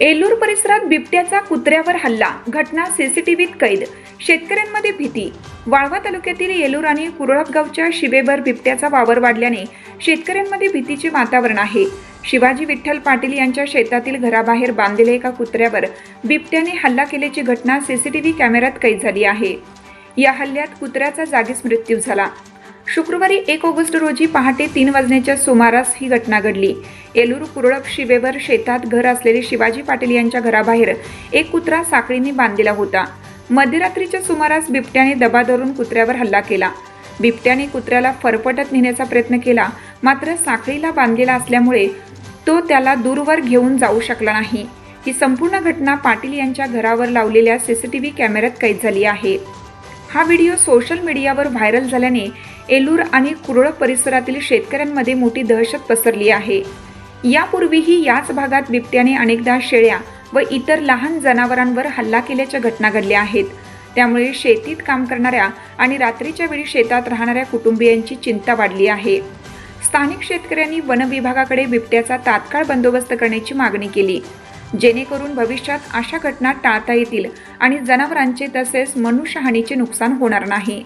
एलूर परिसरात बिबट्याचा कुत्र्यावर हल्ला घटना सीसीटीव्हीत कैद शेतकऱ्यांमध्ये भीती. वाळवा तालुक्यातील येलूर आणि कुरळप गावच्या शिवेभर बिबट्याचा वावर वाढल्याने शेतकऱ्यांमध्ये भीतीचे वातावरण आहे. शिवाजी विठ्ठल पाटील यांच्या शेतातील घराबाहेर बांधलेल्या एका कुत्र्यावर बिबट्याने हल्ला केल्याची घटना सीसीटीव्ही कॅमेऱ्यात कैद झाली आहे. या हल्ल्यात कुत्र्याचा जागीच मृत्यू झाला. शुक्रवारी एक ऑगस्ट रोजी पहाटे तीन वाजण्याच्या सुमारास ही घटना घडली. येलूर कुरळप शिवेवर शेतात घर असलेले शिवाजी पाटील यांच्या घराबाहेर एक कुत्रा साखळीने बांधलेला होता. मध्यरात्रीच्या सुमारास बिबट्याने दबा धरून कुत्र्यावर हल्ला केला. बिबट्याने कुत्र्याला फरफटत नेण्याचा प्रयत्न केला मात्र साखळीला बांधलेला असल्यामुळे तो त्याला दूरवर घेऊन जाऊ शकला नाही. ही संपूर्ण घटना पाटील यांच्या घरावर लावलेल्या सीसीटीव्ही कॅमेऱ्यात कैद झाली आहे. हा व्हिडिओ सोशल मीडियावर व्हायरल झाल्याने एलूर आणि कुरळ परिसरातील शेतकऱ्यांमध्ये मोठी दहशत पसरली आहे. यापूर्वीही याच भागात बिबट्याने अनेकदा शेळ्या व इतर लहान जनावरांवर हल्ला केल्याच्या घटना घडल्या आहेत. त्यामुळे शेतीत काम करणाऱ्या आणि रात्रीच्या वेळी शेतात राहणाऱ्या कुटुंबियांची चिंता वाढली आहे. स्थानिक शेतकऱ्यांनी वन विभागाकडे बिबट्याचा तात्काळ बंदोबस्त करण्याची मागणी केली. जेणेकरून भविष्यात अशा घटना टाळता येतील आणि जनावरांचे तसेच मनुष्यहानीचे नुकसान होणार नाही.